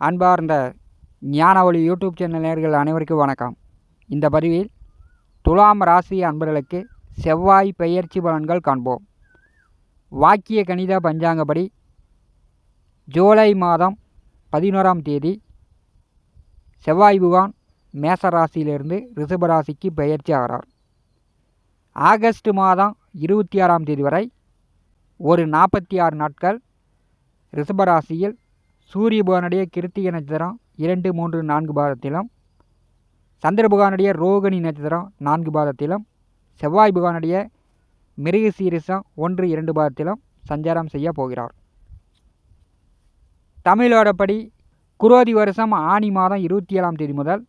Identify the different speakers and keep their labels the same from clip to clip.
Speaker 1: அன்பார்ந்த ஞானவழி YouTube channel நேர்கள் அனைவருக்கும் வணக்கம். இந்த பதிவில் துலாம் ராசி அன்பர்களுக்கு செவ்வாய் பெயர்ச்சி பலன்கள் காண்போம். வாக்கிய கணித பஞ்சாங்கப்படி ஜூலை மாதம் பதினோராம் தேதி செவ்வாய் புகான் மேச ராசியிலிருந்து ரிஷப ராசிக்கு பெயர்ச்சி ஆகிறார். ஆகஸ்ட் மாதம் இருபத்தி ஆறாம் தேதி வரை ஒரு நாற்பத்தி ஆறு நாட்கள் ரிஷபராசியில் சூரிய புகானுடைய கிருத்திகை நட்சத்திரம் இரண்டு மூன்று நான்கு பாதத்திலும் சந்திர புகானுடைய ரோகிணி நட்சத்திரம் நான்கு பாதத்திலும் செவ்வாய் புகானுடைய மிருக சீரிசம் ஒன்று இரண்டு பாதத்திலும் சஞ்சாரம் செய்ய போகிறார். தமிழோடப்படி குரோதி வருஷம் ஆனி மாதம் இருபத்தி ஏழாம் தேதி முதல்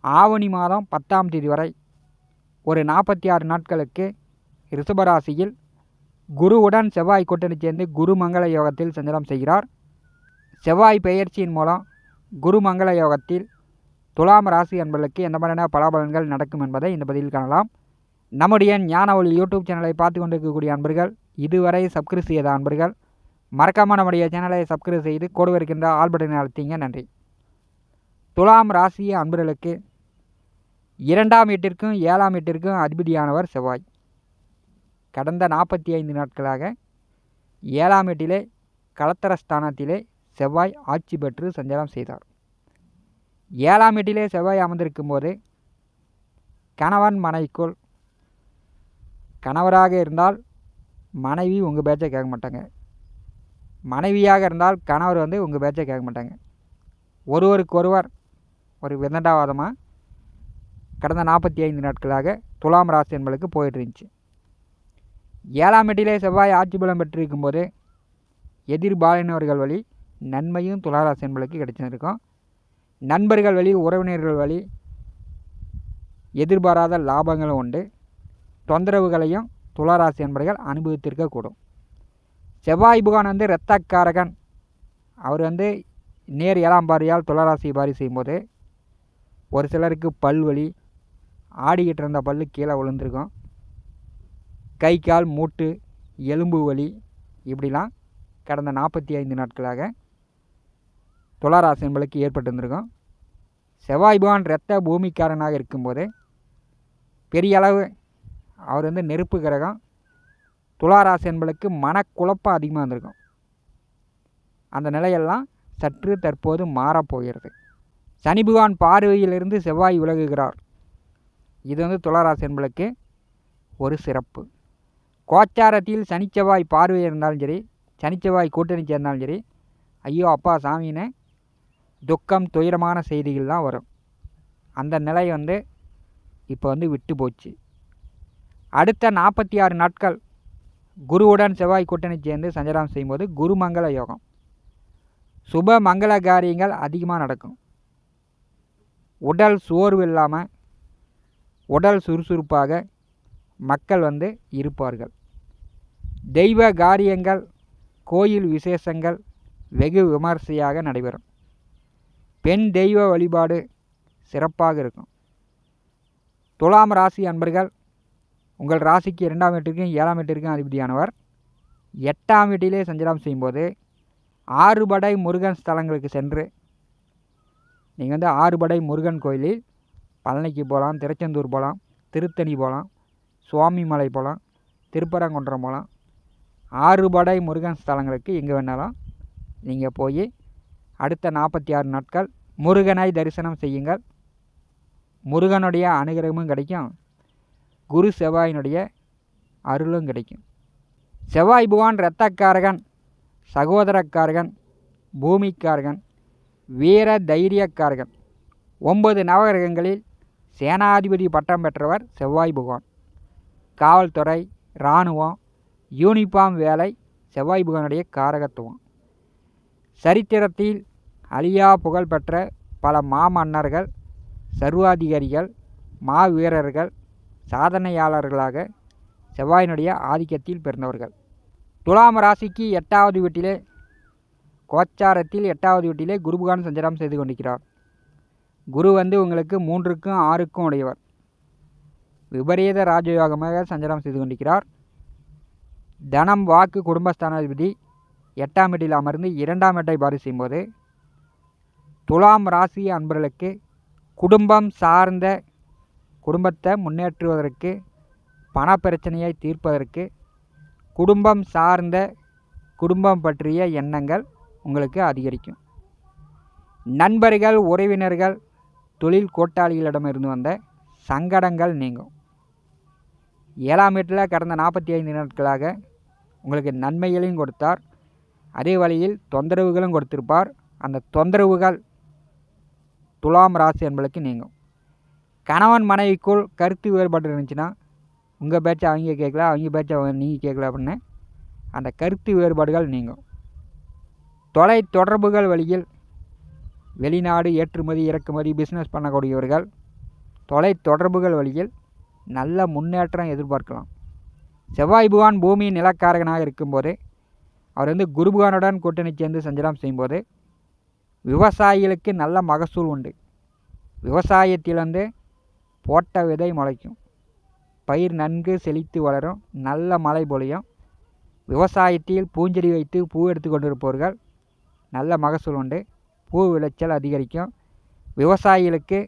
Speaker 1: ஆவணி மாதம் பத்தாம் தேதி வரை ஒரு நாற்பத்தி ஆறு நாட்களுக்கு ரிஷபராசியில் குருவுடன் செவ்வாய் கூட்டணி சேர்ந்து குரு மங்கள யோகத்தில் சஞ்சலம் செய்கிறார். செவ்வாய் பெயர்ச்சியின் மூலம் குரு மங்கள யோகத்தில் துலாம் ராசி என்பதற்கு எந்த மாதிரியான பலாபலன்கள் நடக்கும் என்பதை இந்த பதிவில் காணலாம். நம்முடைய ஞான ஒளி யூடியூப் சேனலை பார்த்து கொண்டிருக்கக்கூடிய அன்பர்கள் இதுவரை சப்ஸ்கிரைப் செய்யாத அன்பர்கள் மறக்காமல் நம்முடைய சேனலை சப்ஸ்கிரைப் செய்து கோடு இருக்கின்ற ஆல் பட்டனை அழுத்திங்க. நன்றி. துலாம் ராசி அன்பர்களுக்கு இரண்டாம் வீட்டிற்கும் ஏழாம் வீட்டிற்கும் அதிபதியானவர் செவ்வாய். கடந்த நாற்பத்தி ஐந்து நாட்களாக ஏழாம் எட்டிலே கலத்தர ஸ்தானத்திலே செவ்வாய் ஆட்சி பெற்று சஞ்சாரம் செய்தார். ஏழாம் எட்டிலே செவ்வாய் அமர்ந்திருக்கும் போது கணவன் மனைவிக்குள் கணவராக இருந்தால் மனைவி உங்கள் பேச்சை கேட்க மாட்டாங்க. மனைவியாக இருந்தால் கணவர் வந்து உங்கள் பேச்சை கேட்க மாட்டாங்க. ஒருவருக்கு ஒருவர் ஒரு விதண்டாவாதமாக கடந்த நாற்பத்தி ஐந்து நாட்களாக துலாம் ராசி என்பதுக்கு போயிட்டு இருந்துச்சு. ஏழாம் எட்டிலே செவ்வாய் ஆட்சி பலம் பெற்றிருக்கும் போது எதிர்பாலினவர்கள் வழி நன்மையும் துளாராசி என்பதுக்கு கிடைச்சிருக்கும். நண்பர்கள் வழி உறவினர்கள் வழி எதிர்பாராத லாபங்களும் உண்டு. தொந்தரவுகளையும் துளாராசி என்பர்கள் அனுபவித்திருக்கக்கூடும் செவ்வாய் புகான் வந்து இரத்தக்காரகன். அவர் வந்து நேர் ஏழாம் பாரியால் துளராசி பாரி செய்யும்போது ஒரு சிலருக்கு பல் வலி ஆடிக்கிட்டு இருந்த பல் கீழே விழுந்திருக்கும். கை கால் மூட்டு எலும்பு வலி இப்படிலாம் கடந்த நாற்பத்தி ஐந்து நாட்களாக துளாராசன்களுக்கு ஏற்பட்டிருந்திருக்கும் செவ்வாய் பகவான் இரத்த பூமிக்காரனாக இருக்கும்போது பெரிய அளவு அவர் வந்து நெருப்பு கிரகம் துளாராசி என்பளுக்கு மனக்குழப்பம் அதிகமாக இருந்திருக்கும் அந்த நிலையெல்லாம் சற்று தற்போது மாறப்போகிறது. சனி பகவான் பார்வையிலிருந்து செவ்வாய் விலகுகிறார். இது வந்து துளாராசி என்பளுக்கு ஒரு சிறப்பு. கோச்சாரத்தில் சனிச்செவ்வாய் பார்வை இருந்தாலும் சரி சனிச்செவ்வாய் கூட்டணி சேர்ந்தாலும் சரி ஐயோ அப்பா சாமின்னு துக்கம் துயரமான செய்திகள் தான் வரும். அந்த நிலை வந்து இப்போ வந்து விட்டு போச்சு. அடுத்த நாற்பத்தி ஆறு நாட்கள் குருவுடன் செவ்வாய் கூட்டணி சேர்ந்து சஞ்சாரம் செய்யும்போது குருமங்கள யோகம். சுப மங்கள காரியங்கள் அதிகமாக நடக்கும். உடல் சோர்வு இல்லாமல் உடல் சுறுசுறுப்பாக மக்கள் வந்து இருப்பார்கள். தெய்வ காரியங்கள் கோயில் விசேஷங்கள் வெகு விமர்சையாக நடைபெறும். பெண் தெய்வ வழிபாடு சிறப்பாக இருக்கும். துலாம் ராசி அன்பர்கள் உங்கள் ராசிக்கு இரண்டாம் வீட்டிற்கும் ஏழாம் வீட்டிற்கும் அதிபதியானவர். எட்டாம் வீட்டிலே சஞ்சலம் செய்யும்போது ஆறுபடை முருகன் ஸ்தலங்களுக்கு சென்று நீங்கள் வந்து ஆறுபடை முருகன் கோயிலில் பழனிக்கு போகலாம் திருச்செந்தூர் போகலாம் திருத்தணி போகலாம் சுவாமிமலை போகலாம் திருப்பரங்குன்றம் போகலாம் ஆறுபடை முருகன் ஸ்தலங்களுக்கு எங்கே வேணாலும் நீங்கள் போய் அடுத்த நாற்பத்தி ஆறு நாட்கள் முருகனை தரிசனம் செய்யுங்கள். முருகனுடைய அனுகிரகமும் கிடைக்கும். குரு செவ்வாயினுடைய அருளும் கிடைக்கும். செவ்வாய் புவான் இரத்தக்காரகன் சகோதரக்காரகன் பூமிக்காரகன் வீர தைரியக்காரகன். ஒன்பது நவகிரகங்களில் சேனாதிபதி பட்டம் பெற்றவர் செவ்வாய் புகான் காவல்துறை இராணுவம் யூனிஃபார்ம் வேலை செவ்வாய் புகானுடைய காரகத்துவம். சரித்திரத்தில் அழியா புகழ்பெற்ற பல மாமன்னர்கள் சர்வாதிகாரிகள் மாவீரர்கள் சாதனையாளர்களாக செவ்வாயினுடைய ஆதிக்கத்தில் பிறந்தவர்கள். துலாம் ராசிக்கு எட்டாவது வீட்டிலே கோச்சாரத்தில் எட்டாவது வீட்டிலே குருபுகான் சஞ்சாரம் செய்து கொண்டிருக்கிறார். குரு வந்து உங்களுக்கு மூன்றுக்கும் ஆறுக்கும் உடையவர். விபரீத ராஜயோகமாக சஞ்சாரம் செய்து கொண்டிருக்கிறார். தனம் வாக்கு குடும்பஸ்தானாதிபதி. எட்டாம் வீட்டில் அமர்ந்து இரண்டாம் வீட்டை பாரி செய்யும்போது துலாம் ராசி அன்பர்களுக்கு குடும்பம் சார்ந்த குடும்பத்தை முன்னேற்றுவதற்கு பண பிரச்சனையை தீர்ப்பதற்கு குடும்பம் சார்ந்த குடும்பம் பற்றிய எண்ணங்கள் உங்களுக்கு அதிகரிக்கும். நண்பர்கள் உறவினர்கள் தொழில் கூட்டாளிகளிடமிருந்து வந்த சங்கடங்கள் நீங்கும். ஏழாம் வீட்டில் கடந்த நாற்பத்தி ஐந்து நாட்களாக உங்களுக்கு நன்மைகளையும் கொடுத்தார். அதே வழியில் தொந்தரவுகளும் கொடுத்திருப்பார். அந்த தொந்தரவுகள் துலாம் ராசி என்பளுக்கு நீங்கும். கணவன் மனைவிக்குள் கருத்து வேறுபாடு இருந்துச்சுன்னா உங்கள் பேச்சை அவங்க கேட்கல அவங்க பேச்சை நீங்கள் கேட்கல அப்படின்னு அந்த கருத்து வேறுபாடுகள் நீங்கும். தொலை தொடர்புகள் வழியில் வெளிநாடு ஏற்றுமதி இறக்குமதி பிஸ்னஸ் பண்ணக்கூடியவர்கள் தொலை தொடர்புகள் வழியில் நல்ல முன்னேற்றம் எதிர்பார்க்கலாம். செவ்வாய் பகவான் பூமி நிலக்காரகனாக இருக்கும்போது அவர் வந்து குருபுகானுடன் கூட்டணி சேர்ந்து சஞ்சலம் செய்யும்போது விவசாயிகளுக்கு நல்ல மகசூல் உண்டு. விவசாயத்தில் வந்து போட்ட விதை முளைக்கும். பயிர் நன்கு செழித்து வளரும். நல்ல மழை பொழியும். விவசாயத்தில் பூஞ்செடி வைத்து பூ எடுத்து கொண்டிருப்பவர்கள் நல்ல மகசூல் உண்டு. பூ விளைச்சல் அதிகரிக்கும். விவசாயிகளுக்கு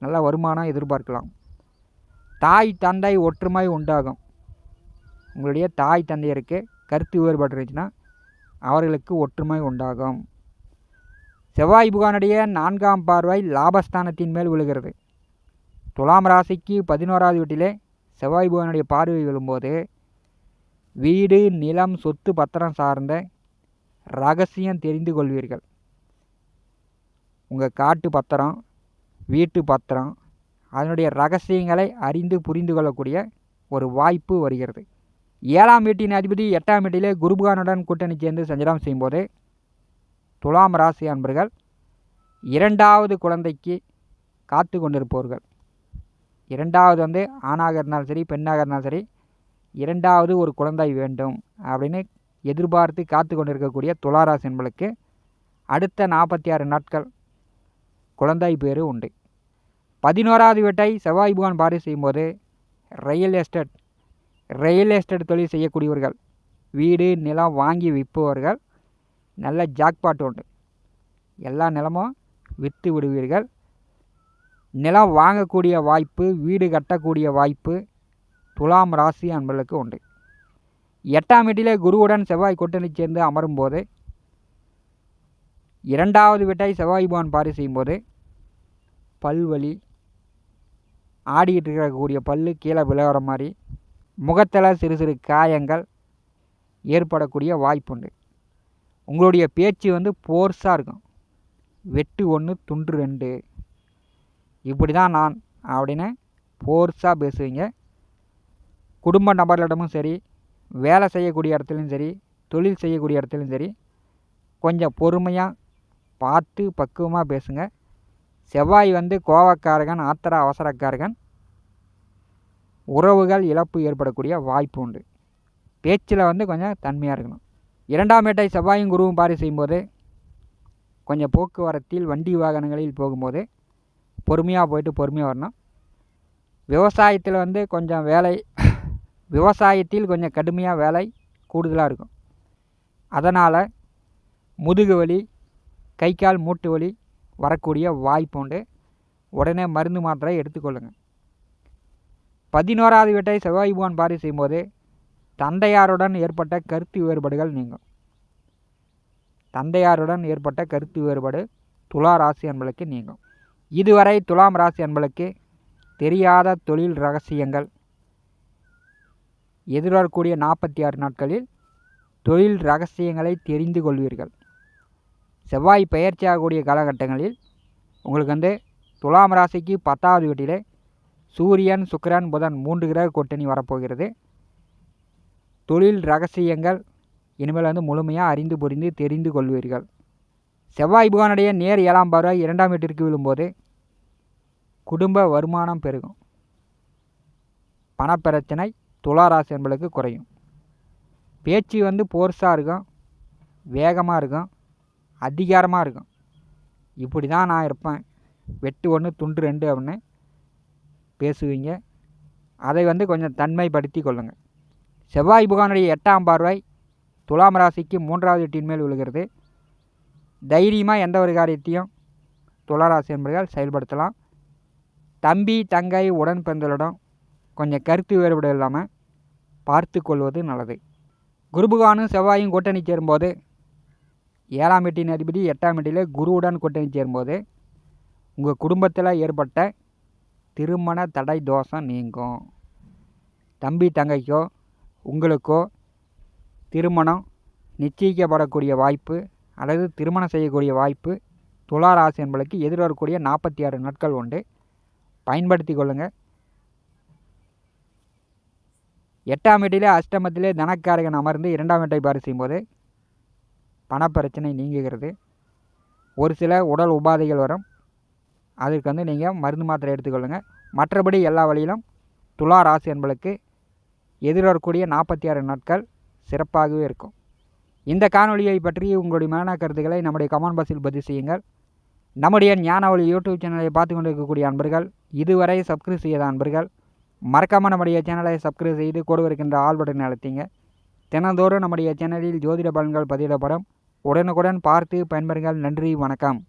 Speaker 1: நல்ல வருமானம் எதிர்பார்க்கலாம். தாய் தந்தை ஒற்றுமை உண்டாகும். உங்களுடைய தாய் தந்தையருக்கு கருத்து வேறுபாடு இருந்துச்சுன்னா அவர்களுக்கு ஒற்றுமை உண்டாகும். செவ்வாய் புகானுடைய நான்காம் பார்வை லாபஸ்தானத்தின் மேல் விழுகிறது. துலாம் ராசிக்கு பதினோராவது வீட்டிலே செவ்வாய் புகானுடைய பார்வை விழும்போது வீடு நிலம் சொத்து பத்திரம் சார்ந்த ரகசியம் தெரிந்து கொள்வீர்கள். உங்கள் காட்டு பத்திரம் வீட்டு பத்திரம் அதனுடைய ரகசியங்களை அறிந்து புரிந்து கொள்ளக்கூடிய ஒரு வாய்ப்பு வருகிறது. ஏழாம் வீட்டின் அதிபதி எட்டாம் வீட்டிலே குருபகானுடன் கூட்டணி சேர்ந்து சஞ்சலம் செய்யும்போது துலாம் ராசி அன்பர்கள் இரண்டாவது குழந்தைக்கு காத்து கொண்டிருப்பவர்கள். இரண்டாவது வந்து ஆணாக இருந்தாலும் சரி பெண்ணாக இருந்தாலும் சரி இரண்டாவது ஒரு குழந்தை வேண்டும் அப்படின்னு எதிர்பார்த்து காத்து கொண்டிருக்கக்கூடிய துளாராசி என்பளுக்கு அடுத்த நாற்பத்தி ஆறு நாட்கள் குழந்தை பேர் உண்டு. பதினோராவது வீட்டை செவ்வாய் புகான் பாரி செய்யும்போது ரியல் எஸ்டேட் ரியல் எஸ்டேட் தொழில் செய்யக்கூடியவர்கள். வீடு நிலம் வாங்கி விற்பவர்கள். நல்ல ஜாக்பாட் உண்டு. எல்லா நிலமும் விற்று விடுவீர்கள். நிலம் வாங்கக்கூடிய வாய்ப்பு வீடு கட்டக்கூடிய வாய்ப்பு துலாம் ராசி அன்பர்களுக்கு உண்டு. எட்டாம் வீட்டிலே குருவுடன் செவ்வாய் கூட்டணி சேர்ந்து அமரும்போது இரண்டாவது வீட்டை செவ்வாய் பவான் பாரி செய்யும்போது பல்வலி ஆடிக்கிட்டு இருக்கக்கூடிய பல்லு கீழே விளையாடுற மாதிரி முகத்தில் சிறு சிறு காயங்கள் ஏற்படக்கூடிய வாய்ப்புண்டு. உங்களுடைய பேச்சு வந்து போர்ஸாக இருக்கும். வெட்டு ஒன்று துண்டு ரெண்டு. இப்படி தான் நான் அப்படின்னு போர்ஸாக பேசுவீங்க. குடும்ப நபர்களிடமும் சரி வேலை செய்யக்கூடிய இடத்துலையும் சரி தொழில் செய்யக்கூடிய இடத்துலையும் சரி கொஞ்சம் பொறுமையாக பார்த்து பக்குவமாக பேசுங்க. செவ்வாய் வந்து கோவக்காரகன் ஆத்திர அவசரக்காரகன். உறவுகள் இழப்பு ஏற்படக்கூடிய வாய்ப்பு உண்டு. பேச்சில் வந்து கொஞ்சம் தன்மையாக இருக்கணும். இரண்டாம் ஏட்டை செவ்வாயும் குருவும் பாரி செய்யும்போது கொஞ்சம் போக்குவரத்தில் வண்டி வாகனங்களில் போகும்போது பொறுமையாக போயிட்டு பொறுமையாக வரணும். விவசாயத்தில் வந்து கொஞ்சம் வேலை விவசாயத்தில் கொஞ்சம் கடுமையாக வேலை கூடுதலாக இருக்கும். அதனால் முதுகு வலி கை கால் மூட்டு வலி வரக்கூடிய வாய்ப்பு உண்டு. உடனே மருந்து மாத்திரை எடுத்துக்கொள்ளுங்கள் பதினோராவது வீட்டை செவ்வாய் பகவான் பாரி செய்யும்போது தந்தையாருடன் ஏற்பட்ட கருத்து வேறுபாடுகள் நீங்கும். தந்தையாருடன் ஏற்பட்ட கருத்து வேறுபாடு துலா ராசி அன்பளுக்கு நீங்கும். இதுவரை துலாம் ராசி அன்பளுக்கு தெரியாத தொழில் ரகசியங்கள். எதிர்வரக்கூடிய நாற்பத்தி ஆறு நாட்களில் தொழில் ரகசியங்களை தெரிந்து கொள்வீர்கள். செவ்வாய் பயிற்சியாகக்கூடிய காலகட்டங்களில் உங்களுக்கு வந்து துலாம் ராசிக்கு பத்தாவது வீட்டிலே சூரியன் சுக்கிரன் புதன் மூன்று கிரக கூட்டணி வரப்போகிறது. தொழில் ரகசியங்கள் இனிமேல் வந்து முழுமையாக அறிந்து புரிந்து தெரிந்து கொள்வீர்கள். செவ்வாய் புகானுடைய நேர் ஏழாம் பார்வை இரண்டாம் வீட்டிற்கு விழும்போது குடும்ப வருமானம் பெருகும். பணப்பிரச்சனை துளாராசி என்பளுக்கு குறையும். பேச்சு வந்து போர்ஸாக இருக்கும் வேகமாக இருக்கும் அதிகாரமாக இருக்கும். இப்படி தான் நான் இருப்பேன். வெட்டு ஒன்று துண்டு ரெண்டு அப்படின்னு பேசுவீங்க. அதை வந்து கொஞ்சம் தன்மைப்படுத்தி கொள்ளுங்கள். செவ்வாய் புகானுடைய எட்டாம் பார்வை துலாம் ராசிக்கு மூன்றாவது எட்டின் மேல் விழுகிறது. தைரியமாக எந்த ஒரு காரியத்தையும் துளாராசி என்பர்கள் செயல்படுத்தலாம். தம்பி தங்கை உடன் பிறந்தவரிடம் கொஞ்சம் கருத்து வேறுபாடு இல்லாமல் பார்த்து கொள்வது நல்லது. குருபுகானும் செவ்வாயும் கூட்டணி சேரும்போது ஏழாம் எட்டின் அதிபதி எட்டாம் வீட்டில் குருவுடன் கூட்டணி சேரும்போது உங்கள் குடும்பத்தில் ஏற்பட்ட திருமண தடை தோஷம் நீங்கும். தம்பி தங்கைக்கோ உங்களுக்கோ திருமணம் நிச்சயிக்கப்படக்கூடிய வாய்ப்பு அல்லது திருமணம் செய்யக்கூடிய வாய்ப்பு துலா ராசி என்பதற்கு எதிர்வரக்கூடிய நாற்பத்தி ஆறு நாட்கள் உண்டு. பயன்படுத்தி கொள்ளுங்கள் எட்டாம் வீட்டிலே அஷ்டமத்திலே தனக்காரகன் அமர்ந்து இரண்டாம் வீட்டை பாரு செய்யும்போது பணப்பிரச்சனை நீங்குகிறது. ஒரு சில உடல் உபாதைகள் வரும். அதற்கு வந்து நீங்கள் மருந்து மாத்திரை எடுத்துக்கொள்ளுங்கள் மற்றபடி எல்லா வழியிலும் துலா ராசி என்பளுக்கு எதிர்வரக்கூடிய நாற்பத்தி ஆறு நாட்கள் சிறப்பாகவே இருக்கும். இந்த காணொலியை பற்றி உங்களுடைய மன கருத்துக்களை நம்முடைய கமெண்ட் பாக்ஸில் பதிவு செய்யுங்கள். நம்முடைய ஞானவழி யூடியூப் சேனலை பார்த்து கொண்டு இருக்கக்கூடிய அன்பர்கள் இதுவரை சப்ஸ்கிரைப் செய்யாத அன்பர்கள் மறக்காமல் நம்முடைய சேனலை சப்ஸ்கிரைப் செய்து கூட இருக்கின்ற ஆள் பட்டனை அழுத்திங்க. தினந்தோறும் நம்முடைய சேனலில் ஜோதிட பலன்கள் பதிவிடப்படும். உடனுக்குடன் பார்த்து பயன்பெறுங்கள். நன்றி வணக்கம்.